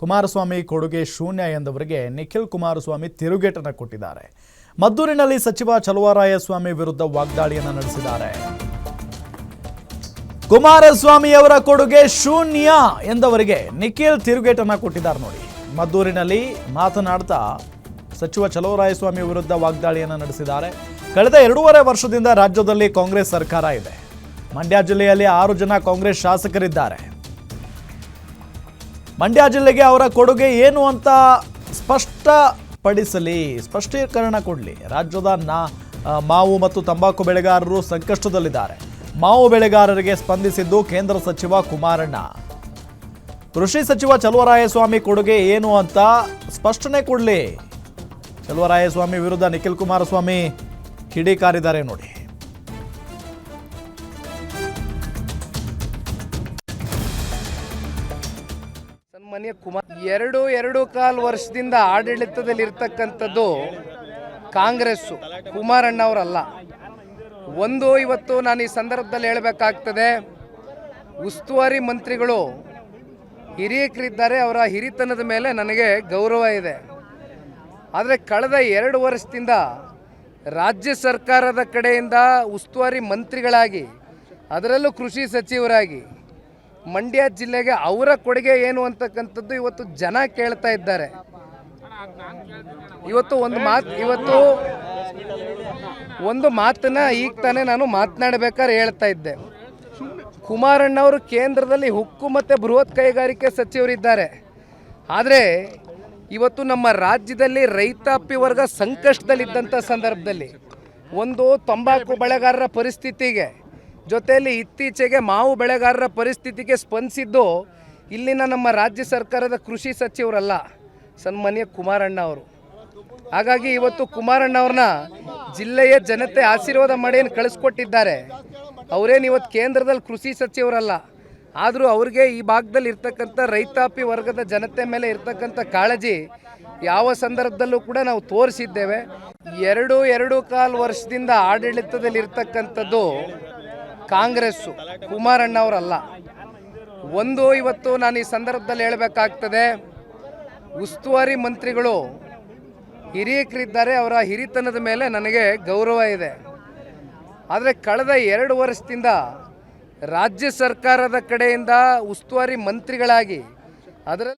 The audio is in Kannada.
ಕುಮಾರಸ್ವಾಮಿ ಕೊಡುಗೆ ಶೂನ್ಯ ಎಂದವರಿಗೆ ನಿಖಿಲ್ ಕುಮಾರಸ್ವಾಮಿ ತಿರುಗೇಟನ್ನು ಕೊಟ್ಟಿದ್ದಾರೆ. ಮದ್ದೂರಿನಲ್ಲಿ ಸಚಿವ ಚಲುವರಾಯಸ್ವಾಮಿ ವಿರುದ್ಧ ವಾಗ್ದಾಳಿಯನ್ನು ನಡೆಸಿದ್ದಾರೆ. ಕುಮಾರಸ್ವಾಮಿ ಅವರ ಕೊಡುಗೆ ಶೂನ್ಯ ಎಂದವರಿಗೆ ನಿಖಿಲ್ ತಿರುಗೇಟನ್ನು ಕೊಟ್ಟಿದ್ದಾರೆ ನೋಡಿ. ಮದ್ದೂರಿನಲ್ಲಿ ಮಾತನಾಡ್ತಾ ಸಚಿವ ಚಲುವರಾಯಸ್ವಾಮಿ ವಿರುದ್ಧ ವಾಗ್ದಾಳಿಯನ್ನು ನಡೆಸಿದ್ದಾರೆ. ಕಳೆದ ಎರಡೂವರೆ ವರ್ಷದಿಂದ ರಾಜ್ಯದಲ್ಲಿ ಕಾಂಗ್ರೆಸ್ ಸರ್ಕಾರ ಇದೆ. ಮಂಡ್ಯ ಜಿಲ್ಲೆಯಲ್ಲಿ ಆರು ಜನ ಕಾಂಗ್ರೆಸ್ ಶಾಸಕರಿದ್ದಾರೆ. ಮಂಡ್ಯ ಜಿಲ್ಲೆಗೆ ಅವರ ಕೊಡುಗೆ ಏನು ಅಂತ ಸ್ಪಷ್ಟಪಡಿಸಲಿ, ಸ್ಪಷ್ಟೀಕರಣ ಕೊಡಲಿ. ರಾಜ್ಯದ ನಾ ಮಾವು ಮತ್ತು ತಂಬಾಕು ಬೆಳೆಗಾರರು ಸಂಕಷ್ಟದಲ್ಲಿದ್ದಾರೆ. ಮಾವು ಬೆಳೆಗಾರರಿಗೆ ಸ್ಪಂದಿಸಿದ್ದು ಕೇಂದ್ರ ಸಚಿವ ಕುಮಾರಣ್ಣ. ಕೃಷಿ ಸಚಿವ ಚಲುವರಾಯಸ್ವಾಮಿ ಕೊಡುಗೆ ಏನು ಅಂತ ಸ್ಪಷ್ಟನೆ ಕೊಡಲಿ. ಚಲುವರಾಯಸ್ವಾಮಿ ವಿರುದ್ಧ ನಿಖಿಲ್ ಕುಮಾರಸ್ವಾಮಿ ಕಿಡಿಕಾರಿದ್ದಾರೆ ನೋಡಿ. ಸನ್ಮಾನ್ಯ ಕುಮಾರ್, ಎರಡು ಎರಡು ಕಾಲು ವರ್ಷದಿಂದ ಆಡಳಿತದಲ್ಲಿ ಇರ್ತಕ್ಕಂಥದ್ದು ಕುಮಾರಣ್ಣ ಅವರಲ್ಲ. ಒಂದು, ಇವತ್ತು ನಾನು ಈ ಸಂದರ್ಭದಲ್ಲಿ ಹೇಳಬೇಕಾಗ್ತದೆ, ಉಸ್ತುವಾರಿ ಮಂತ್ರಿಗಳು ಹಿರಿಯಕರಿದ್ದಾರೆ, ಅವರ ಹಿರಿತನದ ಮೇಲೆ ನನಗೆ ಗೌರವ ಇದೆ. ಆದರೆ ಕಳೆದ ಎರಡು ವರ್ಷದಿಂದ ರಾಜ್ಯ ಸರ್ಕಾರದ ಕಡೆಯಿಂದ ಉಸ್ತುವಾರಿ ಮಂತ್ರಿಗಳಾಗಿ, ಅದರಲ್ಲೂ ಕೃಷಿ ಸಚಿವರಾಗಿ ಮಂಡ್ಯ ಜಿಲ್ಲೆಗೆ ಅವರ ಕೊಡುಗೆ ಏನು ಅಂತಕ್ಕಂಥದ್ದು ಇವತ್ತು ಜನ ಕೇಳ್ತಾ ಇದ್ದಾರೆ. ಇವತ್ತು ಒಂದು ಮಾತು, ಇವತ್ತು ಒಂದು ಮಾತನ್ನ ಈಗ ತಾನೇ ನಾನು ಮಾತನಾಡಬೇಕಾದ್ರೆ ಹೇಳ್ತಾ ಇದ್ದೆ. ಕುಮಾರಣ್ಣವರು ಕೇಂದ್ರದಲ್ಲಿ ಹುಕ್ಕು ಮತ್ತು ಬೃಹತ್ ಕೈಗಾರಿಕೆ ಸಚಿವರಿದ್ದಾರೆ. ಆದರೆ ಇವತ್ತು ನಮ್ಮ ರಾಜ್ಯದಲ್ಲಿ ರೈತಾಪಿ ವರ್ಗ ಸಂಕಷ್ಟದಲ್ಲಿದ್ದಂಥ ಸಂದರ್ಭದಲ್ಲಿ ಒಂದು ತಂಬಾಕು ಬೆಳೆಗಾರರ ಪರಿಸ್ಥಿತಿಗೆ ಜೊತೆಯಲ್ಲಿ ಇತ್ತೀಚೆಗೆ ಮಾವು ಬೆಳೆಗಾರರ ಪರಿಸ್ಥಿತಿಗೆ ಸ್ಪಂದಿಸಿದ್ದು ಇಲ್ಲಿನ ನಮ್ಮ ರಾಜ್ಯ ಸರ್ಕಾರದ ಕೃಷಿ ಸಚಿವರಲ್ಲ ಸನ್ಮಾನ್ಯ ಕುಮಾರಣ್ಣ ಅವರು. ಹಾಗಾಗಿ ಇವತ್ತು ಕುಮಾರಣ್ಣ ಅವ್ರನ್ನ ಜಿಲ್ಲೆಯ ಜನತೆ ಆಶೀರ್ವಾದ ಮಾಡಿ ಏನು ಕಳಿಸ್ಕೊಟ್ಟಿದ್ದಾರೆ. ಅವರೇನು ಇವತ್ತು ಕೇಂದ್ರದಲ್ಲಿ ಕೃಷಿ ಸಚಿವರಲ್ಲ. ಆದರೂ ಅವ್ರಿಗೆ ಈ ಭಾಗದಲ್ಲಿ ಇರ್ತಕ್ಕಂಥ ರೈತಾಪಿ ವರ್ಗದ ಜನತೆ ಮೇಲೆ ಇರ್ತಕ್ಕಂಥ ಕಾಳಜಿ ಯಾವ ಸಂದರ್ಭದಲ್ಲೂ ಕೂಡ ನಾವು ತೋರಿಸಿದ್ದೇವೆ. ಎರಡು ಎರಡು ಕಾಲು ವರ್ಷದಿಂದ ಆಡಳಿತದಲ್ಲಿ ಇರ್ತಕ್ಕಂಥದ್ದು ಕಾಂಗ್ರೆಸ್ಸು ಕುಮಾರಣ್ಣ ಅವರಲ್ಲ ಒಂದು ಇವತ್ತು ನಾನು ಈ ಸಂದರ್ಭದಲ್ಲಿ ಹೇಳಬೇಕಾಗ್ತದೆ, ಉಸ್ತುವಾರಿ ಮಂತ್ರಿಗಳು ಹಿರಿಯಕರಿದ್ದಾರೆ, ಅವರ ಹಿರಿತನದ ಮೇಲೆ ನನಗೆ ಗೌರವ ಇದೆ. ಆದರೆ ಕಳೆದ ಎರಡು ವರ್ಷದಿಂದ ರಾಜ್ಯ ಸರ್ಕಾರದ ಕಡೆಯಿಂದ ಉಸ್ತುವಾರಿ ಮಂತ್ರಿಗಳಾಗಿ ಅದರ